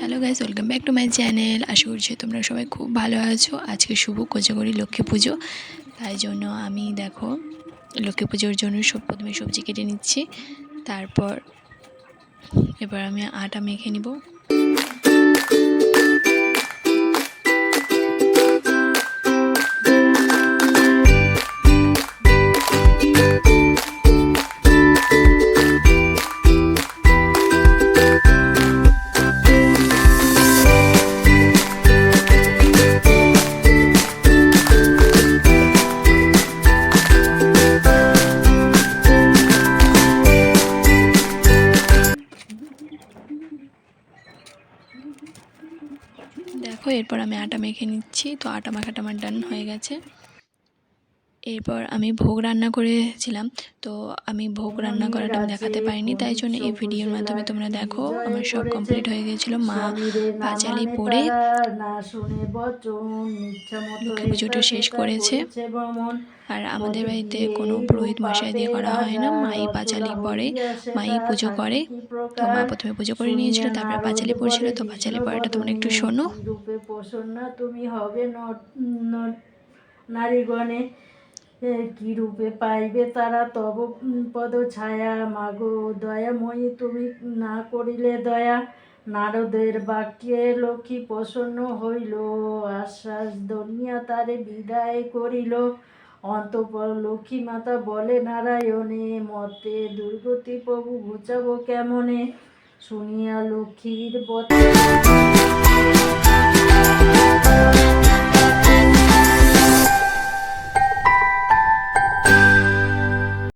Hello guys welcome back to my channel আশা করছি তোমরা সবাই খুব ভালো আছো। আজকে শুভ কোচাগরি লক্ষ্মী পুজো। তাই জন্য আমি দেখো, লক্ষ্মী পুজোর জন্য সব প্রথমে সবজি কেটে নিচ্ছি। তারপর এবার আমি আটা মেখে নিব। দেখো এরপর আমি আটা মেখে নিচ্ছি। তো আটা মাখাটা আমার ডান হয়ে গেছে। এরপর আমি ভোগ রান্না করেছিলাম। তো আমি ভোগ রান্না করাটা আমি দেখাতে পারিনি তাই জন্য এই ভিডিওর মাধ্যমে তোমরা দেখো আমার সব কমপ্লিট হয়ে গেছিল। মা পাঁচালি লক্ষ্মী পুজোটা শেষ করেছে। আর আমাদের বাড়িতে কোনো পুরোহিত মশাই দিয়ে করা হয় না। মাই পাঁচালি পড়ে মাই পুজো করে। তো মা প্রথমে পুজো করে নিয়েছিল তারপরে পাঁচালি পড়ছিল। তো পাঁচালি পড়াটা তোমরা একটু শোনো। রূপে প্রসন্ন তুমি হবে নারীগণে। কি রূপে পাইবে তারা? তব পদ ছায়া মাগো, দয়াময়ী, তুমি না করিলে দয়া। নারদের বাক্যে লক্ষ্মী প্রসন্ন হইল। আশ্বাস দনিয়া তারে বিদায় করিল। অন্তপর লক্ষ্মী মাতা বলে, নারায়ণে, মতে দুর্গতি প্রভু ঘুচাবো কেমনে? শুনিয়া লক্ষ্মীর বচন